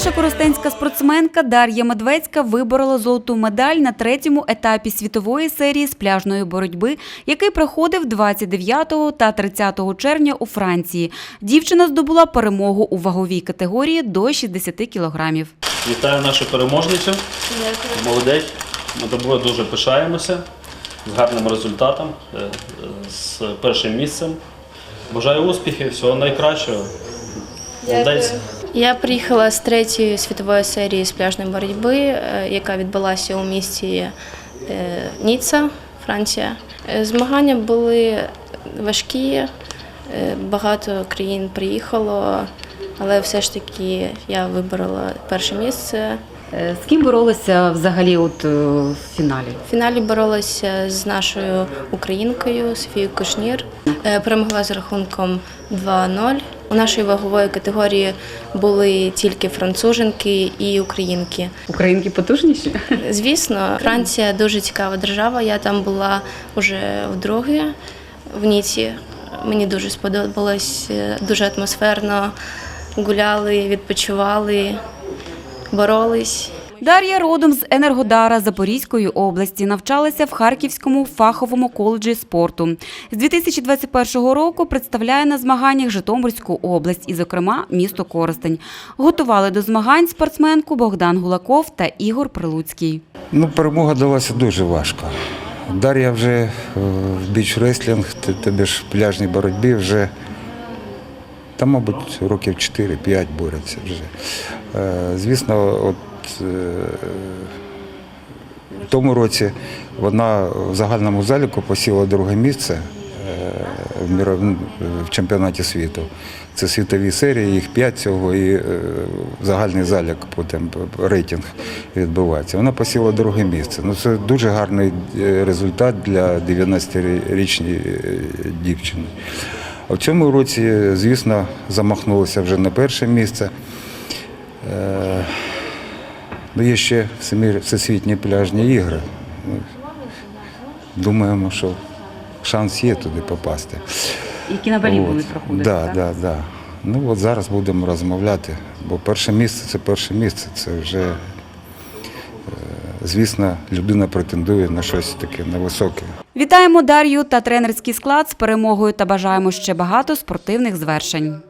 Наша коростенська спортсменка Дар'я Медведська виборола золоту медаль на третьому етапі світової серії з пляжної боротьби, який проходив 29 та 30 червня у Франції. Дівчина здобула перемогу у ваговій категорії до 60 кілограмів. Вітаю нашу переможницю. Молодець. Ми тобою дуже пишаємося з гарним результатом, е, е, з першим місцем. Бажаю успіхів, всього найкращого. Молодець. Я приїхала з третьої світової серії з пляжної боротьби, е, яка відбулася у місті е, Ніцца, Франція. Е, Змагання були важкі, багато країн приїхало, але все ж таки я виборола перше місце. З ким боролися взагалі от в фіналі? В фіналі боролася з нашою українкою Софією Кушнір. Перемогла з рахунком 2-0. У нашої вагової категорії були тільки француженки і українки. Українки потужніші? Звісно, Франція дуже цікава держава. Я там була вже вдруге в Ніці. Мені дуже сподобалось, е, дуже атмосферно. Гуляли, відпочивали, боролись. Дар'я родом з Енергодара Запорізької області навчалася в Харківському фаховому коледжі спорту. З 2021 року представляє на змаганнях Житомирську область і, зокрема, місто Коростень. Готували до змагань спортсменку Богдан Гулаков та Ігор Прилуцький. Ну, перемога далася дуже важко. Дар'я вже е, в біч-реслінг, т- тобі ж в пляжній боротьбі вже, та, мабуть, років 4-5 бореться вже. Е, Звісно, от в тому році вона в загальному заліку посіла друге місце е, в, чемпіонаті світу. Це світові серії, їх п'ять цього, і е, загальний залік потім рейтинг відбувається. Вона посіла друге місце. Ну, це дуже гарний е, результат для 90-річної е, дівчини. А в цьому році, звісно, замахнулася вже на перше місце. Ну, є ще всесвітні пляжні ігри. Думаємо, що шанс є туди попасти. Які на Балі От. будуть проходити. Да, так? да, да. Ну от зараз будемо розмовляти, бо перше місце це перше місце. Це вже, е, звісно, людина претендує на щось таке на високе. Вітаємо Дар'ю та тренерський склад з перемогою та бажаємо ще багато спортивних звершень.